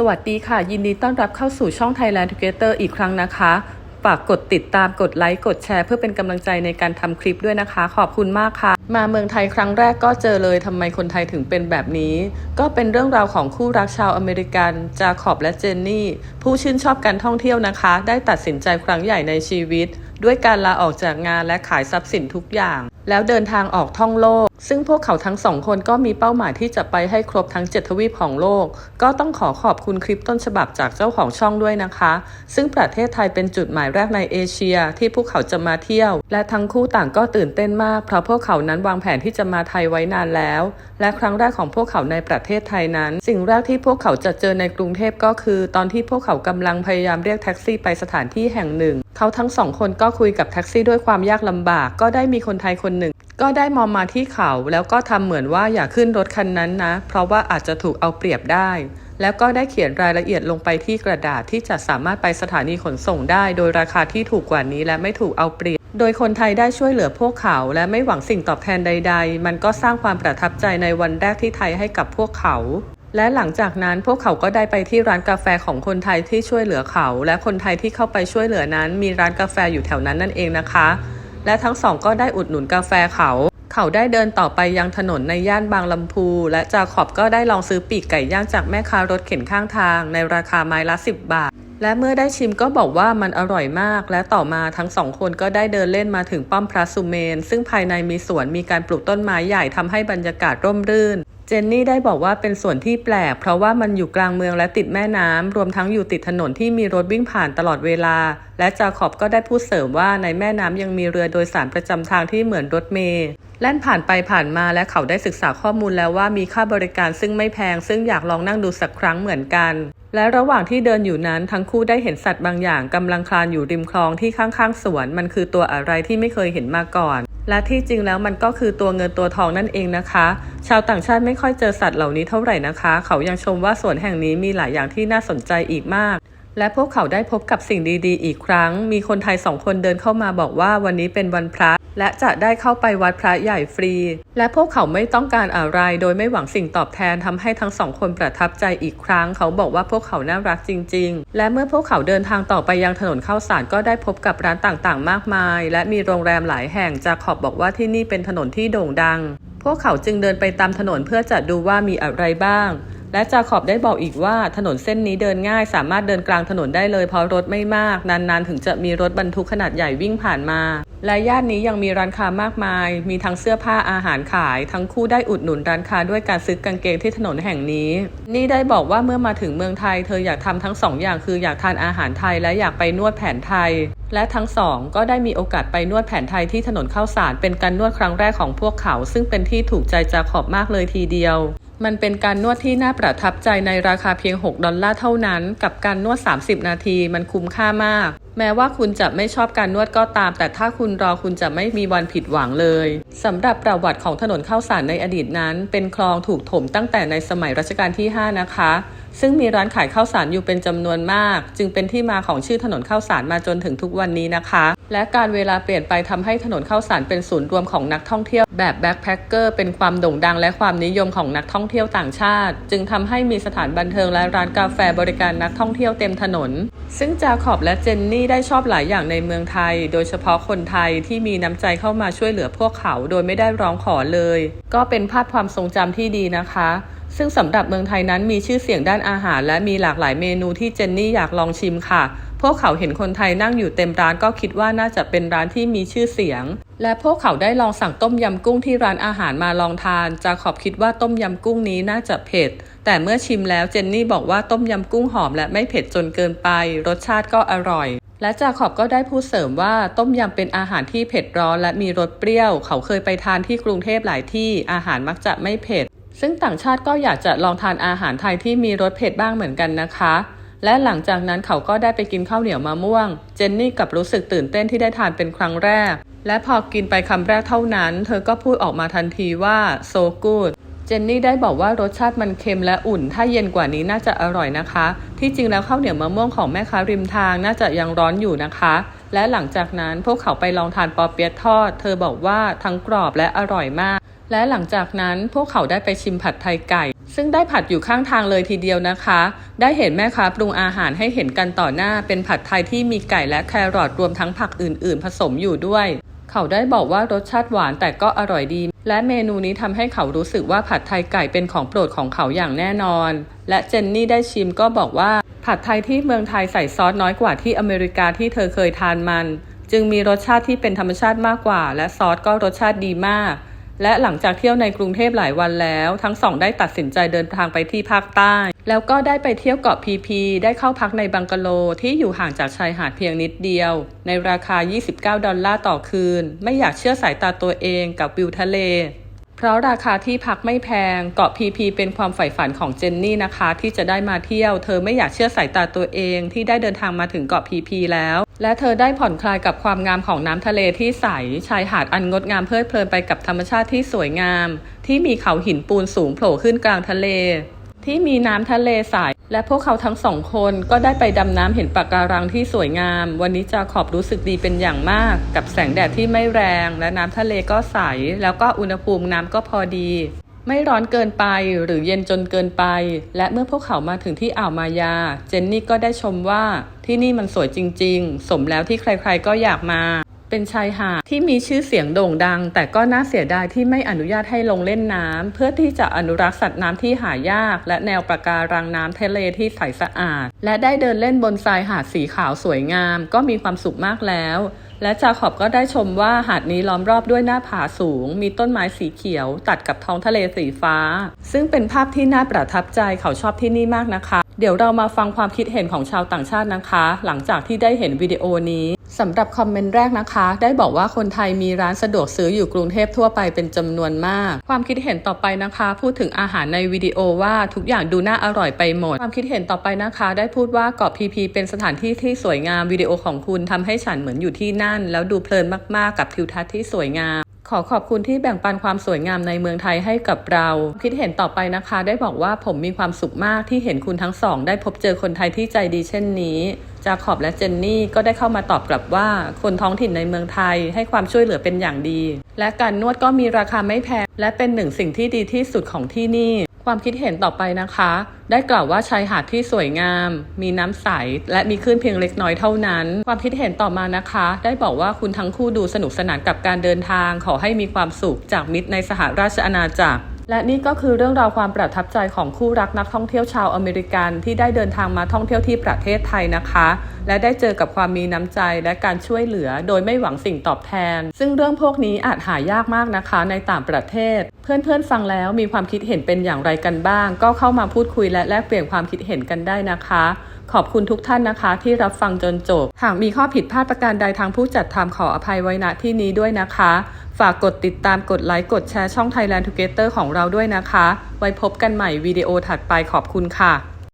สวัสดีค่ะ ยินดีต้อนรับเข้าสู่ช่อง Thailand Together อีกครั้งนะคะ ฝากกดติดตามกดไลค์ กดแชร์ เพื่อเป็นกำลังใจในการทำคลิปด้วยนะคะ ขอบคุณมากค่ะ มาเมืองไทยครั้งแรกก็เจอเลยทำไมคนไทยถึงเป็นแบบนี้ ก็เป็นเรื่องราวของคู่รักชาวอเมริกัน จาคอบและเจนนี่ ผู้ชื่นชอบการท่องเที่ยวนะคะ ได้ตัดสินใจครั้งใหญ่ในชีวิต ด้วยการลาออกจากงานและขายทรัพย์สินทุกอย่าง แล้วเดินทางออกท่องโลก ซึ่งพวกเขาทั้งสองคนก็มีเป้าหมายที่จะไปให้ครบทั้งเจ็ดทวีปของโลก ก็ต้องขอขอบคุณคลิปต้นฉบับจากเจ้าของช่องด้วยนะคะ ซึ่งประเทศไทยเป็นจุดหมายแรกในเอเชีย ที่พวกเขาจะมาเที่ยว และทั้งคู่ต่างก็ตื่นเต้นมาก เพราะพวกเขานั้นวางแผนที่จะมาไทยไว้นานแล้ว และครั้งแรกของพวกเขาในประเทศไทยนั้น สิ่งแรกที่พวกเขาจะเจอในกรุงเทพก็คือ ตอนที่พวกเขากำลังพยายามเรียกแท็กซี่ไปสถานที่แห่งหนึ่ง เขาทั้งสองคนก็คุยกับแท็กซี่ด้วยความยากลำบาก ก็ได้มีคนไทยคนหนึ่ง ก็ได้มองมาที่เขาแล้วก็ทำเหมือนว่าอย่าขึ้นรถคันนั้นนะ เพราะว่าอาจจะถูกเอาเปรียบได้ แล้วก็ได้เขียนรายละเอียดลงไปที่กระดาษที่จะสามารถไปสถานีขนส่งได้ โดยราคาที่ถูกกว่านี้และไม่ถูกเอาเปรียบโดยคนไทยได้ช่วยเหลือพวกเขา และไม่หวังสิ่งตอบแทนใด ๆ มันก็สร้างความประทับใจในวันแรกที่ไทยให้กับพวกเขา และหลังจากนั้นพวกเขาก็ได้ไปที่ร้านกาแฟของคนไทยที่ช่วยเหลือเขา และคนไทยที่เข้าไปช่วยเหลือนั้นมีร้านกาแฟอยู่แถวนั้นนั่นเองนะคะ และทั้งสองก็ได้อุดหนุนกาแฟเขา เขาได้เดินต่อไปยังถนนในย่านบางลำพู และจาขอบก็ได้ลองซื้อปีกไก่ย่างจากแม่ค้ารถเข็นข้างทาง ในราคาไม้ละ 10 บาท และเมื่อได้ชิมก็บอกว่ามันอร่อยมาก และต่อมาทั้งสองคนก็ได้เดินเล่นมาถึงป้อมพระสุเมน ซึ่งภายในมีสวนมีการปลูกต้นไม้ใหญ่ทำให้บรรยากาศร่มรื่น เจนนี่ได้บอกว่าเป็นส่วนที่แปลก เพราะว่ามันอยู่กลางเมืองและติดแม่น้ำ รวมทั้งอยู่ติดถนนที่มีรถวิ่งผ่านตลอดเวลา และจาขอบก็ได้พูดเสริมว่าในแม่น้ำยังมีเรือโดยสารประจำทางที่เหมือนรถเมล์แล่นผ่านไปผ่านมาและเขาได้ศึกษาข้อมูลแล้วว่ามีค่าบริการซึ่งไม่แพง ซึ่งอยากลองนั่งดูสักครั้งเหมือนกัน และระหว่างที่เดินอยู่นั้นทั้งคู่ได้เห็นสัตว์บางอย่างกำลังคลานอยู่ริมคลองที่ข้างๆสวน มันคือตัวอะไรที่ไม่เคยเห็นมาก่อน และที่จริงแล้วมันก็คือตัวเงินตัวทองนั่นเองนะคะ ชาวต่างชาติไม่ค่อยเจอสัตว์เหล่านี้เท่าไหร่นะคะ เขายังชมว่าสวนแห่งนี้มีหลายอย่างที่น่าสนใจอีกมาก และพวกเขาได้พบกับสิ่งดีๆ อีกครั้ง มีคนไทยสองคนเดินเข้ามาบอกว่าวันนี้เป็นวันพระ และจะได้เข้าไปวัดพระใหญ่ฟรี และพวกเขาไม่ต้องการอะไรโดยไม่หวังสิ่งตอบแทนทำให้ทั้งสองคนประทับใจอีกครั้ง เขาบอกว่าพวกเขาน่ารักจริง ๆ และเมื่อพวกเขาเดินทางต่อไปยังถนนข้าวสารก็ได้พบกับร้านต่างๆ มากมาย และมีโรงแรมหลายแห่งจาขอบบอกว่าที่นี่เป็นถนนที่โด่งดัง พวกเขาจึงเดินไปตามถนนเพื่อจะดูว่ามีอะไรบ้างและจาขอบได้บอกอีกว่าถนนเส้นนี้เดินง่าย สามารถเดินกลางถนนได้เลยเพราะรถไม่มาก นานๆ ถึงจะมีรถบรรทุกขนาดใหญ่วิ่งผ่านมา และย่านนี้ยังมีร้านค้ามากมาย มีทั้งเสื้อผ้าอาหารขาย ทั้งคู่ได้อุดหนุนร้านค้าด้วยการซื้อกางเกงที่ถนนแห่งนี้ นี่ได้บอกว่าเมื่อมาถึงเมืองไทย เธออยากทำทั้งสองอย่างคืออยากทานอาหารไทยและอยากไปนวดแผนไทย และทั้งสองก็ได้มีโอกาสไปนวดแผนไทยที่ถนนข้าวสารเป็นการนวดครั้งแรกของพวกเขา ซึ่งเป็นที่ถูกใจจาขอบมากเลยทีเดียวมันเป็นการนวดที่น่าประทับใจในราคาเพียง 6 ดอลลาร์เท่านั้น กับการนวด 30 นาทีมันคุ้มค่ามาก แม้ว่าคุณจะไม่ชอบการนวดก็ตาม แต่ถ้าคุณรอคุณจะไม่มีวันผิดหวังเลยสำหรับประวัติของถนนข้าวสารในอดีตนั้น เป็นคลองถูกถมตั้งแต่ในสมัยรัชกาลที่ 5 นะคะ ซึ่งมีร้านขายข้าวสารอยู่เป็นจำนวนมาก จึงเป็นที่มาของชื่อถนนข้าวสารมาจนถึงทุกวันนี้นะคะ และการเวลาเปลี่ยนไปทำให้ถนนข้าวสารเป็นศูนย์รวมของนักท่องเที่ยวแบบแบ็คแพคเกอร์เป็นความโด่งดังและความนิยมของนักท่องเที่ยวต่างชาติ จึงทำให้มีสถานบันเทิงและร้านกาแฟบริการนักท่องเที่ยวเต็มถนน ซึ่งจาขอบและเจนนี่ได้ชอบหลายอย่างในเมืองไทย โดยเฉพาะคนไทยที่มีน้ำใจเข้ามาช่วยเหลือพวกเขาโดยไม่ได้ร้องขอเลย ก็เป็นภาพความทรงจำที่ดีนะคะ ซึ่งสำหรับเมืองไทยนั้นมีชื่อเสียงด้านอาหาร และมีหลากหลายเมนูที่เจนนี่อยากลองชิมค่ะ พวกเขาเห็นคนไทยนั่งอยู่เต็มร้านก็คิดว่าน่าจะเป็นร้านที่มีชื่อเสียง และพวกเขาได้ลองสั่งต้มยำกุ้งที่ร้านอาหารมาลองทานจาขอบคิดว่าต้มยำกุ้งนี้น่าจะเผ็ดแต่เมื่อชิมแล้วเจนนี่บอกว่าต้มยำกุ้งหอมและไม่เผ็ดจนเกินไป รสชาติก็อร่อย และจาขอบก็ได้พูดเสริมว่าต้มยำเป็นอาหารที่เผ็ดร้อนและมีรสเปรี้ยว เขาเคยไปทานที่กรุงเทพหลายที่อาหารมักจะไม่เผ็ด ซึ่งต่างชาติก็อยากจะลองทานอาหารไทยที่มีรสเผ็ดบ้างเหมือนกันนะคะ และหลังจากนั้นเขาก็ได้ไปกินข้าวเหนียวมะม่วง เจนนี่กับรู้สึกตื่นเต้นที่ได้ทานเป็นครั้งแรก และพอกินไปคำแรกเท่านั้น เธอก็พูดออกมาทันทีว่า so good เจนนี่ได้บอกว่ารสชาติมันเค็มและอุ่น ถ้าเย็นกว่านี้น่าจะอร่อยนะคะ ที่จริงแล้วข้าวเหนียวมะม่วงของแม่ค้าริมทางน่าจะยังร้อนอยู่นะคะ และหลังจากนั้นพวกเขาไปลองทานปอเปี๊ยะทอด เธอบอกว่าทั้งกรอบและอร่อยมาก และหลังจากนั้นพวกเขาได้ไปชิมผัดไทยไก่ ซึ่งได้ผัดอยู่ข้างทางเลยทีเดียวนะคะ ได้เห็นแม่ค้าปรุงอาหารให้เห็นกันต่อหน้า เป็นผัดไทยที่มีไก่และแครอทรวมทั้งผักอื่น ๆ ผสมอยู่ด้วย เขาได้บอกว่ารสชาติหวานแต่ก็อร่อยดี และเมนูนี้ทำให้เขารู้สึกว่าผัดไทยไก่เป็นของโปรดของเขาอย่างแน่นอน และเจนนี่ได้ชิมก็บอกว่า ผัดไทยที่เมืองไทยใส่ซอสน้อยกว่าที่อเมริกาที่เธอเคยทานมัน จึงมีรสชาติที่เป็นธรรมชาติมากกว่า และซอสก็รสชาติดีมาก และหลังจากเที่ยวในกรุงเทพหลายวันแล้ว ทั้งสองได้ตัดสินใจเดินทางไปที่ภาคใต้ แล้วก็ได้ไปเที่ยวเกาะพีพี ได้เข้าพักในบังกะโลที่อยู่ห่างจากชายหาดเพียงนิดเดียว ในราคา 29 ดอลลาร์ต่อคืน ไม่อยากเชื่อสายตาตัวเองกับวิวทะเล เพราะราคาที่พักไม่แพง เกาะพีพีเป็นความใฝ่ฝันของเจนนี่นะคะ ที่จะได้มาเที่ยว เธอไม่อยากเชื่อสายตาตัวเองที่ได้เดินทางมาถึงเกาะพีพีแล้ว และเธอได้ผ่อนคลายกับความงามของน้ำทะเลที่ใส ชายหาดอันงดงามเพลิดเพลินไปกับธรรมชาติที่สวยงาม ที่มีเขาหินปูนสูงโผล่ขึ้นกลางทะเล ที่มีน้ำทะเลใส และพวกเขาทั้งสองคนก็ได้ไปดำน้ำเห็นปะการังที่สวยงาม วันนี้จาขอบรู้สึกดีเป็นอย่างมาก กับแสงแดดที่ไม่แรง และน้ำทะเลก็ใส แล้วก็อุณหภูมิน้ำก็พอดี ไม่ร้อนเกินไปหรือเย็นจนเกินไป และเมื่อพวกเขามาถึงที่อ่าวมายา เจนนี่ก็ได้ชมว่าที่นี่มันสวยจริง ๆ สมแล้วที่ใครๆก็อยากมา เป็นชายหาดที่มีชื่อเสียงโด่งดัง แต่ก็น่าเสียดายที่ไม่อนุญาตให้ลงเล่นน้ำเพื่อที่จะอนุรักษ์สัตว์น้ำที่หายาก และแนวปะการังน้ำทะเลที่ใสสะอาด และได้เดินเล่นบนทรายหาดสีขาวสวยงาม ก็มีความสุขมากแล้ว และจาขอบก็ได้ชมว่าหาดนี้ล้อมรอบด้วยหน้าผาสูง มีต้นไม้สีเขียว ตัดกับท้องทะเลสีฟ้า ซึ่งเป็นภาพที่น่าประทับใจเขาชอบที่นี่มากนะคะ เดี๋ยวเรามาฟังความคิดเห็นของชาวต่างชาตินะคะ หลังจากที่ได้เห็นวิดีโอนี้สำหรับคอมเมนต์แรกนะคะ ได้บอกว่าคนไทยมีร้านสะดวกซื้ออยู่กรุงเทพทั่วไปเป็นจำนวนมาก ความคิดเห็นต่อไปนะคะ พูดถึงอาหารในวิดีโอว่าทุกอย่างดูน่าอร่อยไปหมด ความคิดเห็นต่อไปนะคะ ได้พูดว่าเกาะพีพีเป็นสถานที่ที่สวยงามวิดีโอของคุณทำให้ฉันเหมือนอยู่ที่นั่น แล้วดูเพลินมากๆกับทิวทัศน์ที่สวยงาม ขอขอบคุณที่แบ่งปันความสวยงามในเมืองไทยให้กับเรา คิดเห็นต่อไปนะคะ ได้บอกว่าผมมีความสุขมากที่เห็นคุณทั้งสอง ได้พบเจอคนไทยที่ใจดีเช่นนี้จาขอบและเจนนี่ก็ได้เข้ามาตอบกลับว่า คนท้องถิ่นในเมืองไทยให้ความช่วยเหลือเป็นอย่างดี และการนวดก็มีราคาไม่แพงและเป็นหนึ่งสิ่งที่ดีที่สุดของที่นี่ ความคิดเห็นต่อไปนะคะ ได้กล่าวว่าชายหาดที่สวยงาม มีน้ำใส และมีคลื่นเพียงเล็กน้อยเท่านั้น ความคิดเห็นต่อมานะคะ ได้บอกว่าคุณทั้งคู่ดูสนุกสนานกับการเดินทาง ขอให้มีความสุขจากมิตรในสหราชอาณาจักรและนี่ก็คือเรื่องราวความประทับใจของคู่รักนักท่องเที่ยวชาวอเมริกันที่ได้เดินทางมาท่องเที่ยวที่ประเทศไทยนะคะ และได้เจอกับความมีน้ำใจและการช่วยเหลือโดยไม่หวังสิ่งตอบแทน ซึ่งเรื่องพวกนี้อาจหายากมากนะคะในต่างประเทศ เพื่อนๆฟังแล้วมีความคิดเห็นเป็นอย่างไรกันบ้าง ก็เข้ามาพูดคุยและแลกเปลี่ยนความคิดเห็นกันได้นะคะ ขอบคุณทุกท่านนะคะ ที่รับฟังจนจบ หากมีข้อผิดพลาดประการใดทางผู้จัดทำขออภัยไว้ณที่นี้ด้วยนะคะ ฝากกดติดตามกดไลค์กดแชร์ช่อง Thailand Together ของเราด้วยนะคะ ไว้พบกันใหม่วิดีโอถัดไปขอบคุณค่ะ